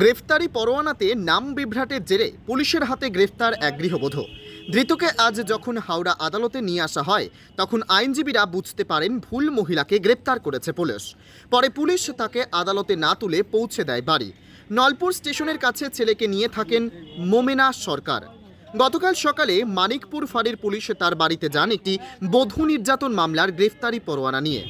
গ্রেফতারি পরোয়ানাতে নাম বিভ্রাটের জেরে পুলিশের হাতে গ্রেফতার এক গৃহবধূ। ধৃতকে আজ যখন হাওড়া আদালতে নিয়ে আসা হয়, তখন আইনজীবীরা বুঝতে পারেন ভুল মহিলাকে গ্রেপ্তার করেছে পুলিশ। পরে পুলিশ তাকে আদালতে না তুলে পৌঁছে দেয় বাড়ি। নলপুর স্টেশনের কাছে ছেলেকে নিয়ে থাকেন মোমেনা সরকার। গতকাল সকালে মানিকপুর ফাঁড়ির পুলিশ তার বাড়িতে যান একটি বধূ নির্যাতন মামলার গ্রেফতারি পরোয়ানা নিয়ে।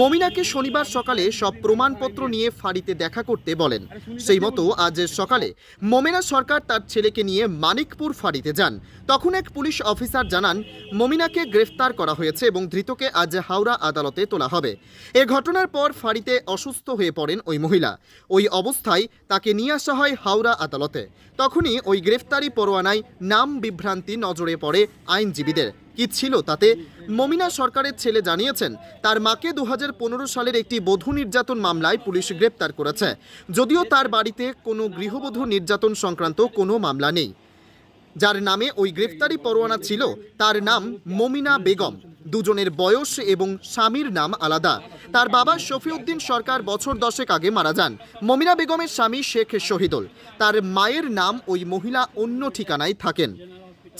মমিনাকে শনিবার সকালে সব প্রমাণপত্র নিয়ে ফাঁড়িতে দেখা করতে বলেন। সেই মতো আজ সকালে মমিনা সরকার তার ছেলেকে নিয়ে মানিকপুর ফাঁড়িতে যান। তখন এক পুলিশ অফিসার জানান, মমিনাকে গ্রেফতার করা হয়েছে এবং ধৃতকে আজ হাওড়া আদালতে তোলা হবে। এ ঘটনার পর ফাঁড়িতে অসুস্থ হয়ে পড়েন ওই মহিলা। ওই অবস্থায় তাকে নিয়ে আসা হয় হাওড়া আদালতে। তখনই ওই গ্রেফতারি পরোয়ানায় নাম বিভ্রান্তি নজরে পড়ে আইনজীবীদের। কি ছিল তাতে? মমিনা সরকারের ছেলে জানিয়েছেন, তার মাকে দু হাজার পনেরো সালের একটি বধূ নির্যাতন মামলায় পুলিশ গ্রেপ্তার করেছে। যদিও তার বাড়িতে কোনো গৃহবধূ নির্যাতন সংক্রান্ত কোনো মামলা নেই। যার নামে ওই গ্রেফতারি পরোয়ানা ছিল, তার নাম মমিনা বেগম। দুজনের বয়স এবং স্বামীর নাম আলাদা। তার বাবা শফিউদ্দিন সরকার বছর দশেক আগে মারা যান। মমিনা বেগমের স্বামী শেখ শহীদুল। তার মায়ের নাম ওই মহিলা অন্য ঠিকানায় থাকেন।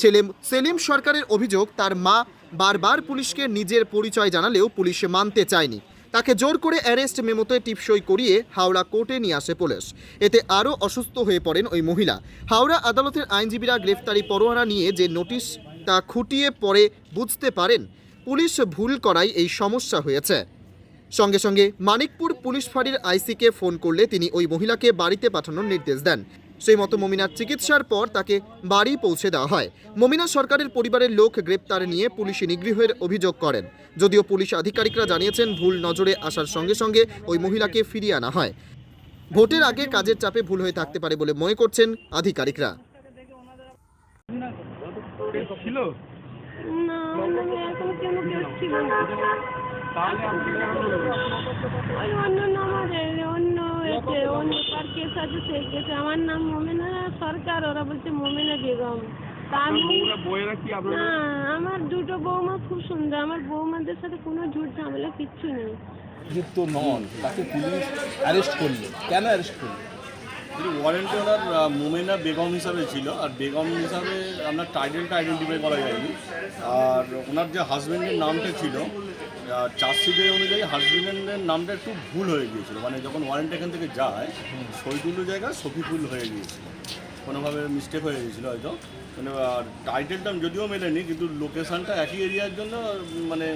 ছেলে সেলিম সরকারের অভিযোগ, তার মা বারবার পুলিশকে নিজের পরিচয় জানালেও পুলিশ মানতে চায়নি। তাকে জোর করে অ্যারেস্ট মেমোতে টিপসই করিয়ে হাওড়া কোর্টে নিয়ে আসে পুলিশ। এতে আরও অসুস্থ হয়ে পড়েন ওই মহিলা। হাওড়া আদালতের আইনজীবীরা গ্রেফতারি পরোয়ানা নিয়ে যে নোটিশ তা খুঁটিয়ে পরে বুঝতে পারেন পুলিশ ভুল করায় এই সমস্যা হয়েছে। সঙ্গে সঙ্গে মানিকপুর পুলিশ ফাঁড়ির আইসিকে ফোন করলে তিনি ওই মহিলাকে বাড়িতে পাঠানোর নির্দেশ দেন। সেই মতো মমিনার চিকিৎসার পর তাকে বাড়ি পৌঁছে দেওয়া হয়। মমিনা সরকারের পরিবারের লোক গ্রেপ্তার নিয়ে পুলিশি নিগৃহের অভিযোগ করেন। যদিও পুলিশ আধিকারিকরা জানিয়েছেন, ভুল নজরে আসার সঙ্গে সঙ্গে ওই মহিলাকে ফিরিয়ে আনা হয়। ভোটের আগে কাজের চাপে ভুল হয়ে থাকতে পারে বলে মনে করছেন আধিকারিকরা। না মানে এখন কেন কেউ ছিল না? ওই অন্য নামাজের অন্য এতে অন্য কার কেস আছে সেই কেসে আমার নাম মোমেনা সরকার ওরা বলছে মোমেনা বেগম। তা আমি না আমার দুটো বৌমা খুব সুন্দর। আমার বৌমাদের সাথে কোনো ঝুট ঝামেলা কিচ্ছু নেই। যুক্ত নন। তাকে পুলিশ অ্যারেস্ট করল। কেন অ্যারেস্ট করল? ওয়ারেন্টে ওনার মোমেনা বেগম হিসাবে ছিল, আর বেগম হিসাবে আপনার টাইটেলটা আইডেন্টিফাই করা যায়নি। আর ওনার যে হাজব্যান্ডের নামটা ছিল চার্জশিটে অনুযায়ী হাজব্যান্ডের নামটা একটু ভুল হয়ে গিয়েছিল। মানে যখন ওয়ারেন্ট এখান থেকে যায় শহীদুল্লু জায়গায় শফিকুল হয়ে গিয়েছিল। কোনোভাবে মিস্টেক হয়ে গিয়েছিল হয়তো। মানে টাইটেলটা যদিও মেলেনি, কিন্তু লোকেশানটা একই এরিয়ার জন্য মানে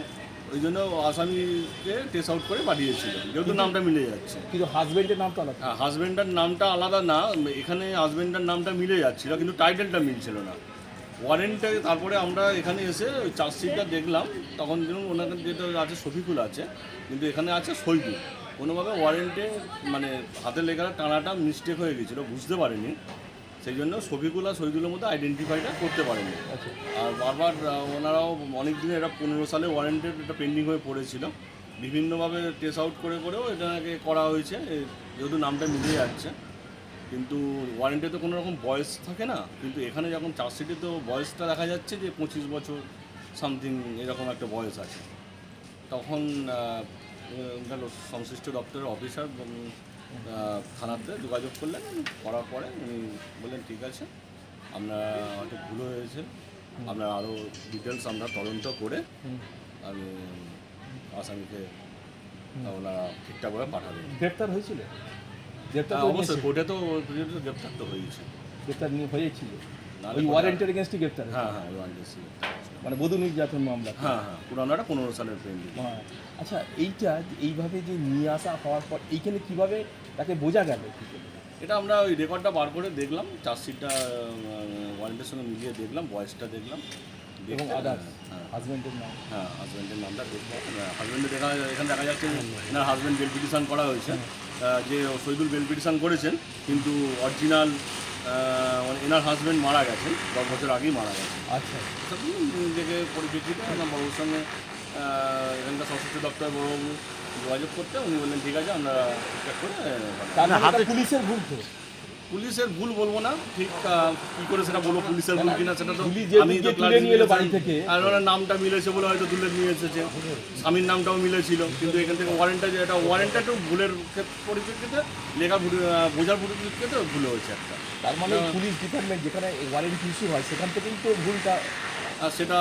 ওই জন্য আসামিকে টেস আউট করে পাঠিয়েছিল যেহেতু নামটা মিলে যাচ্ছে। কিন্তু হাজবেন্ডের নাম তো আলাদা হাজবেন্ডার নামটা আলাদা না এখানে হাজবেন্ডার নামটা মিলে যাচ্ছিল কিন্তু টাইটেলটা মিলছিল না। ওয়ারেন্টে তারপরে আমরা এখানে এসে ওই চার্জশিটটা দেখলাম তখন যেরকম ওনাদের যেটা আছে শফিকুল আছে কিন্তু এখানে আছে সৈদুল কোনোভাবে ওয়ারেন্টে মানে হাতে লেখার টানাটা মিস্টেক হয়ে গেছিল বুঝতে পারেনি। সেই জন্য আর শহীদুলের মধ্যে আইডেন্টিফাইটা করতে পারেনি। আর বারবার ওনারাও অনেক দিন এটা পনেরো সালে ওয়ারেন্টেড এটা পেন্ডিং হয়ে পড়েছিল। বিভিন্নভাবে টেস্ট আউট করে করেও এটাকে করা হয়েছে যেহেতু নামটা মিলে যাচ্ছে। কিন্তু ওয়ারেন্টে তো কোনো রকম বয়স থাকে না কিন্তু এখানে যখন চার্জশিটে তো বয়সটা দেখা যাচ্ছে যে পঁচিশ বছর সামথিং এরকম একটা বয়স আছে। তখন গেল সংশ্লিষ্ট দপ্তরের অফিসার থানাতে যোগাযোগ করলেন করার পরে উনি বললেন ঠিক আছে আমরা হয়তো ভুল হয়েছে আমরা আরও ডিটেলস আমরা তদন্ত করে আমি আসামিকে ওনারা ঠিকঠাকভাবে পাঠাবেন। গ্রেপ্তার হয়েছিল? গ্রেপ্তার হ্যাঁ, অবশ্যই। কোর্টে তো গ্রেপ্তার তো হয়েছে। গ্রেপ্তার নিয়ে হয়েছিল? নাহলে ওই পরে- ওয়ারেন্টের এগেনস্টে গ্রেপ্তার হ্যাঁ হ্যাঁ মানে বধূ নির্যাতন মামলা? হ্যাঁ হ্যাঁ পুরানোটা পনেরো সালের পেন্ডিং হ্যাঁ। আচ্ছা এইটা এইভাবে যে নিয়ে আসা হওয়ার পর এইখানে কীভাবে তাকে বোঝা গেল। এটা আমরা ওই রেকর্ডটা বার করে দেখলাম চার্জশিটটা ওয়ারেন্টের সঙ্গে মিলিয়ে দেখলাম বয়সটা দেখলাম। এবং দেখে, আদার্স হ্যাঁ। হাজবেন্ডের নাম। হ্যাঁ হাজব্যান্ডের নামটা দেখলাম হাজব্যান্ডের দেখা এখানে দেখা যাচ্ছে এনার হাজব্যান্ড বেল পিটিশন করা হয়েছে। যে শহীদুল বেল পিটিশন করেছেন কিন্তু অরিজিনাল মানে এনার হাজব্যান্ড মারা গেছেন দশ বছর আগেই মারা গেছেন। আচ্ছা। নিজেকে পরিপ্রেক্ষিতে আমার বাবুর সঙ্গে এখানকার সংশ্লিষ্ট দপ্তর বড়বাবু যোগাযোগ করতে উনি বললেন ঠিক আছে আমরা ঠিকঠাক করে মানে এটা পুলিশের ভুল তো। পুলিশের ভুল বলব না ঠিক কি করে সেটা বলব পুলিশের ভুল কিনা সেটা তো আমি তো তুলে নিয়ে এলো বাড়ি থেকে। আর ওনার নামটা মিলেছে বলে হয়তো তুলে নিয়ে এসেছে। স্বামীর নামটাও মিলেছিল কিন্তু এখান থেকে ওয়ারেন্টটা যে এটা ওয়ারেন্টটা একটু ভুলের ক্ষেত্রে পরিপ্রেক্ষিতে লেখা ভুল- বোঝার পরিপ্রেক্ষিতে ভুল হয়েছে একটা। তার মানে পুলিশ ডিপার্টমেন্ট যেখানে ওয়ারেন্ট ইস্যু হয় সেখান থেকেই তো ভুলটা সেটা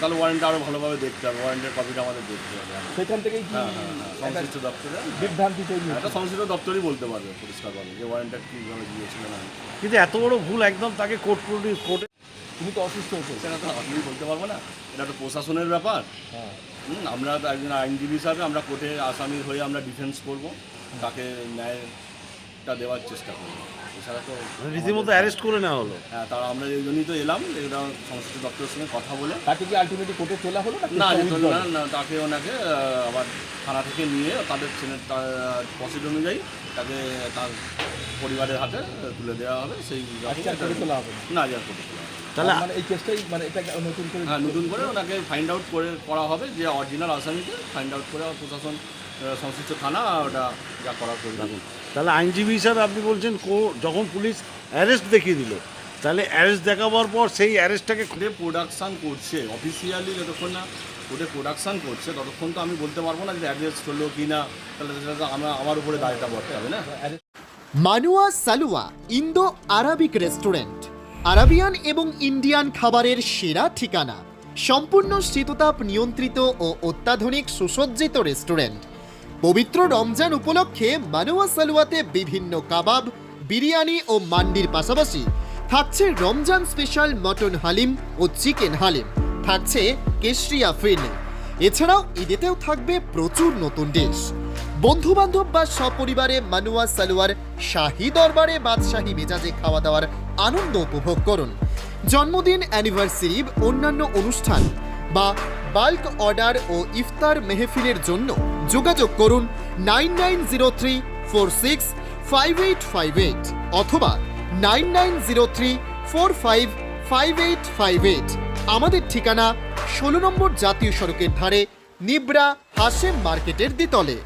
তাহলে ওয়ারেন্টটা আরও ভালোভাবে দেখতে হবে ওয়ারেন্টের কপিটা আমাদের দেখতে হবে। সেখান থেকেই কি হ্যাঁ হ্যাঁ হ্যাঁ সংশ্লিষ্ট দপ্তরে। বিভ্রান্তি তৈরি একটা হচ্ছে। সংশ্লিষ্ট দপ্তরই বলতে পারবে পরিষ্কারভাবে যে ওয়ারেন্টটা কীভাবে দিয়েছিল না। কিন্তু এত বড় ভুল একদম তাকে কোর্ট প্রডিউস কোর্টে তুমি তো অসুস্থ হতো সেটা তো আপনি বলতে পারব না। এটা তো প্রশাসনের ব্যাপার। হ্যাঁ। আমরা তো একজন আইনজীবী হিসাবে আমরা কোর্টে আসামি হয়ে আমরা ডিফেন্স করব। তাকে ন্যায়টা দেওয়ার চেষ্টা করব। এছাড়া তো রীতিমতো অ্যারেস্ট করে নেওয়া হলো। হ্যাঁ তারা আমরা এই জন্যই তো এলাম এটা সংশ্লিষ্ট দপ্তরের সঙ্গে কথা বলে। তাকে কি আলটিমেটলি কোর্টে তোলা হলো না না না না, তাকে ওনাকে আবার থানা থেকে নিয়ে তাদের প্রসিড অনুযায়ী তাকে তার পরিবারের হাতে তুলে দেওয়া হবে। সেই করে তোলা হবে না? না যা করে তোলা হবে। তাহলে মানে এই কেসটাই মানে এটা নতুন করে হ্যাঁ নতুন করে ওনাকে ফাইন্ড আউট করে করা হবে যে অরিজিনাল আসামিকে ফাইন্ড আউট করে প্রশাসন সংশ্লিষ্ট থানা ওটা যা করার করবে তাহলে আইনজীবী হিসাবে আপনি বলছেন কো- যখন পুলিশ অ্যারেস্ট দেখিয়ে দিল তাহলে অ্যারেস্ট দেখাবার পর সেই অ্যারেস্টটাকে কোর্টে প্রোডাকশান করছে অফিসিয়ালি যতক্ষণ না কোর্টে প্রোডাকশান করছে ততক্ষণ তো আমি বলতে পারব না যে অ্যারেস্ট হলো কি না তাহলে আমার আমার উপরে দায়টা বর্তে হবে না। মানুয়া সালুয়া ইন্দো আরাবিক রেস্টুরেন্ট আরাবিয়ান এবং ইন্ডিয়ান খাবারের সেরা ঠিকানা সম্পূর্ণ শীততাপ নিয়ন্ত্রিত ও অত্যাধুনিক সুসজ্জিত রেস্টুরেন্ট। পবিত্র রমজান উপলক্ষে মানুয়া সালুয়াতে বিভিন্ন কাবাব, বিরিয়ানি ও মান্ডির পাশাপাশি থাকছে রমজান স্পেশাল মটন হালিম ও চিকেন হালিম। থাকছে কেশরিয়া ফিরনি এছাড়াও ঈদেতেও থাকবে প্রচুর নতুন ডিশ। বন্ধু বান্ধব বা সপরিবারে মানুয়া সালোয়ার শাহী দরবারে বাদশাহী মেজাজে খাওয়া দাওয়ার আনন্দ উপভোগ করুন। জন্মদিন, অ্যানিভার্সারি, অন্যান্য অনুষ্ঠান বা বাল্ক অর্ডার ও ইফতার মেহফিলের জন্য যোগাযোগ করুন nine nine zero three four six five eight five eight অথবা nine nine zero three four five five eight five eight. আমাদের ঠিকানা ষোলো নম্বর জাতীয় সড়কের ধারে নিবরা হাসেম মার্কেটের দ্বিতলে।